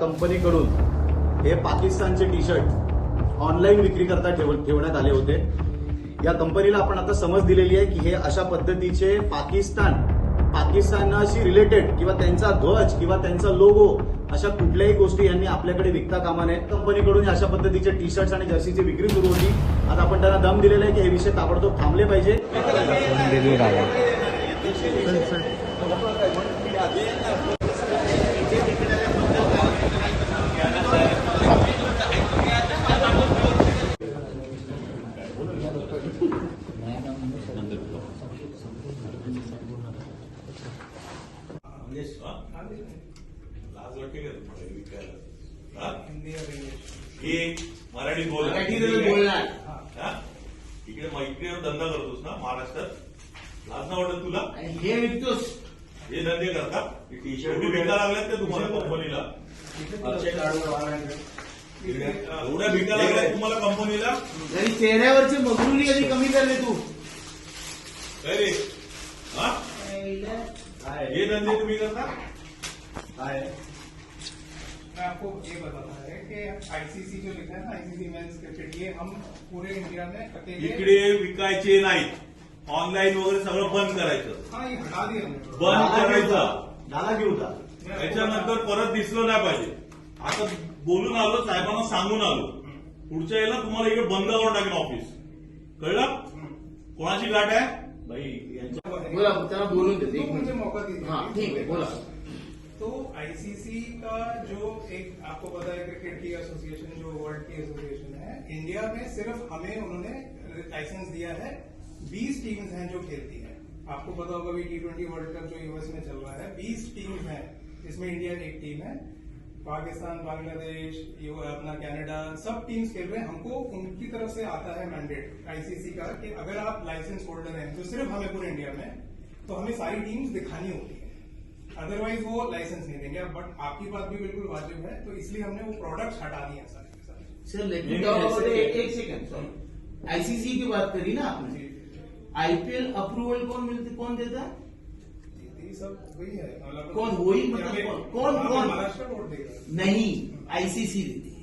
कंपनीकडून हे पाकिस्तानचे T shirt online विक्री करता ठेव ठेवण्यात आले होते. या कंपनीला आपण आता समज दिलेली आहे की हे अशा पद्धतीचे पाकिस्तान पाकिस्तानाशी रिलेटेड किंवा त्यांचा ध्वज किंवा त्यांचा लोगो अशा कुठल्याही गोष्टी यांनी आपल्याकडे विकता कामा नये. कंपनीकडून अशा पद्धतीचे टी शर्ट्स आणि जर्सीची विक्री सुरू होती. आता आपण त्यांना दम दिलेला आहे की हे विषय ताबडतोब थांबले पाहिजे. लाज वाटते का तुम्हाला हे विकायला हा? हे मराठी बोल बोलणार. हा? इकडे मग इकडे येऊन धंदा करतोस ना महाराष्ट्रात लाज ना वाटत तुला हे विकतोस हे धंदे करता टी शर्ट विका लागल्यात का तुम्हाला कंपनीला एवढ्या विका लागल्यात तुम्हाला कंपनीला जरी चेहऱ्यावरची मगरुरी कधी कमी करले तू काय रे हा हे धंदे तुम्ही करता? मैं आपको ये बताना है कि आईसीसी जो लिखा है ना आईसीसी मेंस क्रिकेट ये हम पूरे इंडिया में अकेले इकडे विकायचे नाहीत. ऑनलाईन वगैरे सगळं बंद करायचं. हाँ ये हटा दिया हमने बंद करायचं. घेऊ का त्याच्यानंतर परत दिसलं नाही पाहिजे. आता बोलून आलो साहेबांना सांगून आलो. पुढच्या वेळेला तुम्हाला इकडे बंद करून टाकेन ऑफिस कळलं? कोणाची गाठ आहे? भाई बोला त्याला बोलून देते एक तो मुझे मौका दीजिए। हाँ ठीक है बोला। तो आईसीसी का जो एक आपको पता है क्रिकेट की एसोसिएशन जो वर्ल्ड की एसोसिएशन है इंडिया में सिर्फ़ हमें उन्होंने लाइसेंस दिया है। 20 टीम्स हैं जो खेलती हैं। आपको पता होगा भी टी ट्वेंटी वर्ल्ड कप जो यूएस में चल रहा है 20 टीम्स हैं। इसमें इंडिया एक टीम है। पाकिस्तान बांग्लादेश यू अपना कनाडा सब टीम्स खेल रहे हैं। हमको उनकी तरफ़ से आता है मैंडेट आईसीसी का कि अगर आप लाइसेंस होल्डर हैं तो सिर्फ़ हमें पूरे इंडिया में तो हमें सारी टीम्स दिखानी होती है। अदरवाइज़ वो लाइसेंस नहीं देंगे। बट आपकी बात भी बिल्कुल वाजिब है तो इसलिए हमने वो प्रोडक्ट्स हटा दिए हैं सारे सर एक सेकंड सॉरी आईसीसी की बात करी ना आपने। आईपीएल अप्रूवल कौन मिलती कौन देता? है सब वही है। मतलब कौन वही मतलब कौन- कौन- बोर्ड देगा। नहीं आईसीसी देती है।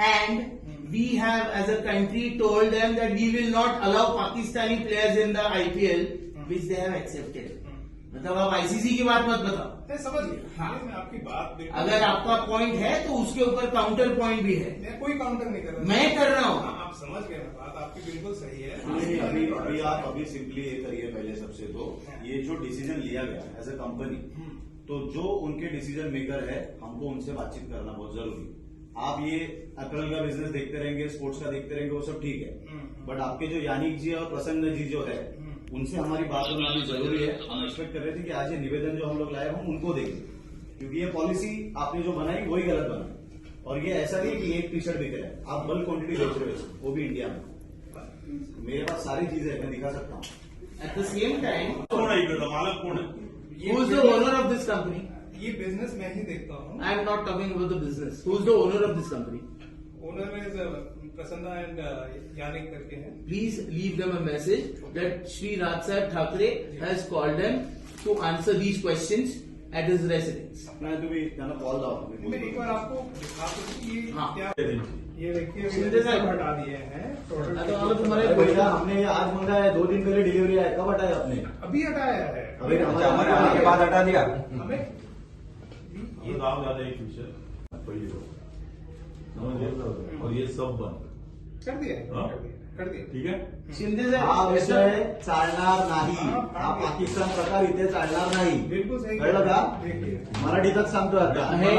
And have as a country told them that we will not allow Pakistani players in the IPL which they have accepted. Hmm. मतलब आप आईसीसी की बात मत बताओ। समझ हाँ। मैं आपकी बात अगर आपका पॉइंट है तो उसके ऊपर काउंटर पॉइंट भी है। मैं कोई काउंटर नहीं कर रहा। मैं कर रहा हूँ। आप समझ गए ना बात आपकी बिल्कुल सही है। अभी अभी अभी आप अभी सिंपली ये करिए पहले सबसे तो। ये जो डिसीज़न लिया गया एज ए कंपनी हम्म, तो जो उनके डिसीज़न मेकर है हमको उनसे बातचीत करना बहुत ज़रूरी। है। आप ये अपरल का बिज़नेस देखते रहेंगे स्पोर्ट्स का देखते रहेंगे वो सब ठीक है। हम्म, बट आपके जो यानिक जी और प्रसन्न जी जो है हम्म। उनसे हमारी बात बनानी ज़रूरी है। हम एक्सपेक्ट कर रहे थे कि आज ये निवेदन जो हम लोग लाए हम उनको देंगे। क्योंकि ये पॉलिसी आपने जो बनाई वही गलत बनाई और ये ऐसा नहीं कि एक टी शर्ट बिक रहा है आप बल्क क्वांटिटी बेच रहे हो वो भी इंडिया में। मेरे पास सारी चीज़ें मैं दिखा सकता हूँ। एट द सेम टाइम आहे इकडचा मालक कोण आहे who is the owner of this company ये बिज़नेस मैं ही देखता हूँ। I am not talking about the business who is the owner of this company owner is Prasanna and Yannick करके हैं। Please leave them a message that Sri Raj Sahib Thackeray has called them to answer these questions at his residence. नाही तुम्ही त्यांना call मैं एक बार आपको दिखा दूँ ये हाँ। क्या ये देखिए। शिंदे मैंने हटा दिए हैं। मला तुम्हाला अरे भैया हमने आज मंगाया है दो दिन पहले डिलीवरी आया कब हटाया आपने? अभी हटाया है। अभी हमारे हमारे आने के बाद हटा दिया। हमें? ये नाव ज़्यादा एक विषय पहिली और ये सब बंद। कर दिया ठीक आहे? शिंदे हा विषय चालणार नाही. हा पाकिस्तान प्रकार इथे चालणार नाही. बिलकुल का? मराठीतच सांगतो धंदे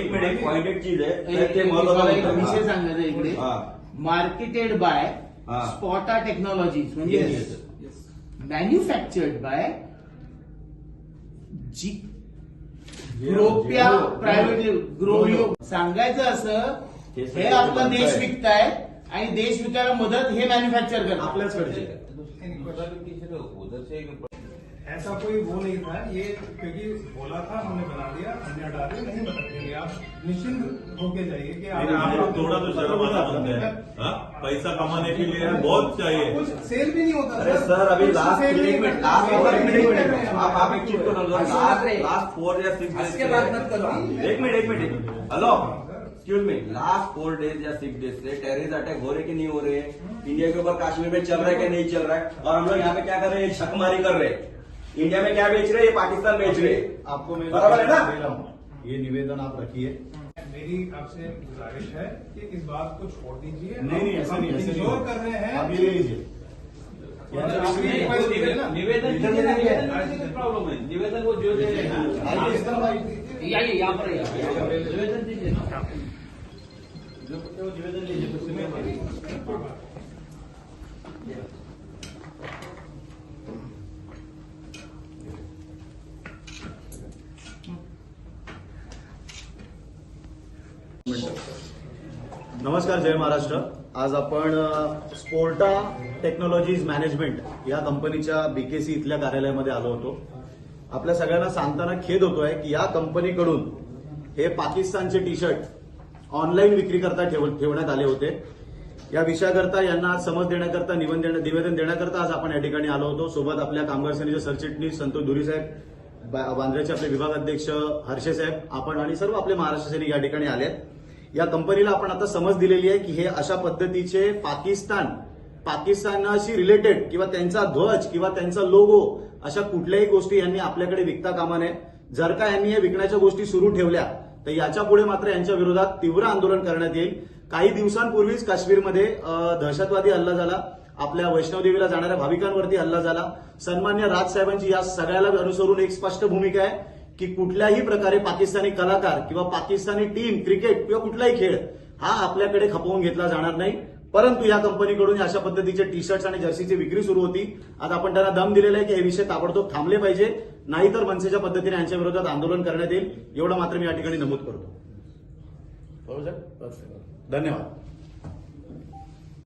इकडे एक मिनिट एक चीज आहे. ते मला विषय इकडे. मार्केटेड बाय स्पॉटा टेक्नॉलॉजी म्हणजे मॅन्युफॅक्चर्ड बाय जी ग्रोपिया प्रायव्हेट ग्रोलिओ सांगायचं असं हे आपला देश. विकतायत आणि देश विकायला मदत हे मॅन्युफॅक्चर करतात. आपल्याचकडचे. नहीं, नहीं, ऐसा कोई वो नहीं था। ये क्योंकि बोला था हमने बना दिया हमने हटा दिया नहीं बदलेंगे आप निश्चिंत होके जाइए कि लेकिन आप लोग थोड़ा तो शर्म आता बनते हैं। हाँ? पैसा कमाने के लिए बहुत चाहिए। कुछ सेल भी नहीं होता अरे सर अभी लास्ट मिनट लास्ट मिनट कर हैं आप आप एक चीज़ को समझो लास्ट लास्ट फोर या सिक्स इसके बाद मत करो। एक मिनट एक minute hello? Excuse me last four days या सिक्स डेज़ से टेररिस्ट अटैक हो रहे कि नहीं हो रहे? इंडिया के ऊपर कश्मीर में चल रहा है कि नहीं चल रहा है? और हम लोग यहाँ पे क्या कर रहे हैं? छकमारी कर रहे हैं। इंडिया में क्या बेच रहे हैं? ये पाकिस्तान बेच रहे आपको मैं बराबर है ना? दे रहा हूँ। ये निवेदन आप रखिए। मेरी आपसे गुजारिश है कि इस बात को छोड़ दीजिए। नहीं नहीं ऐसा नहीं ऐसा नहीं कर रहे हैं। आप ले लीजिए? निवेदन निवेदन प्रॉब्लम है। निवेदन वो जो दे रहे हैं यहाँ पर निवेदन दीजिए ना। जो निवेदन लीजिए नमस्कार जय महाराष्ट्र. आज आपण स्पोर्टा टेक्नॉलॉजीज मॅनेजमेंट या कंपनीच्या बीकेसी इथल्या कार्यालयामध्ये आलो होतो. आपल्या सगळ्यांना सांगताना खेद होतोय की या कंपनीकडून हे पाकिस्तानचे टी शर्ट ऑनलाईन विक्री करता ठेवण्यात आले होते. या विषयाकरता यांना आज समज देण्याकरता निवेदन देण्या- निवेदन देण्याकरता आज आपण या ठिकाणी आलो होतो. सोबत आपल्या कामगार सेनेचे सरचिटणीस संतोष धुरी साहेब बा- बांद्र्याचे आपले विभाग अध्यक्ष हर्षे साहेब आपण आणि सर्व आपले महाराष्ट्र सैनिक या ठिकाणी आलेत. या कंपनीला आपण आता समज दिलेली आहे की हे अशा पद्धतीचे पाकिस्तान पाकिस्तानाशी रिलेटेड किंवा त्यांचा ध्वज किंवा त्यांचा लोगो अशा कुठल्याही गोष्टी यांनी आपल्याकडे विकता कामा नये. जर का यांनी या विकण्याच्या गोष्टी सुरू ठेवल्या तर याच्यापुढे मात्र यांच्या विरोधात तीव्र आंदोलन करण्यात येईल. काही दिवसांपूर्वीच काश्मीरमध्ये दहशतवादी हल्ला झाला. आपल्या वैष्णवदेवीला जाणाऱ्या भाविकांवरती हल्ला झाला. सन्मान्य राजसाहेबांची या सगळ्याला अनुसरून एक स्पष्ट भूमिका आहे. की कुठल्याही प्रकारे पाकिस्तानी कलाकार किंवा पाकिस्तानी टीम क्रिकेट किंवा कुठलाही खेळ हा आपल्याकडे खपवून घेतला जाणार नाही. परंतु या कंपनीकडून अशा पद्धतीचे टी शर्ट्स आणि जर्सीची विक्री सुरू होती. आज आपण त्यांना दम दिलेला आहे की हे विषय ताबडतोब थांबले पाहिजे. नाहीतर मनसेच्या पद्धतीने यांच्या विरोधात आंदोलन करण्यात येईल. एवढं मात्र मी या ठिकाणी नमूद करतो? धन्यवाद.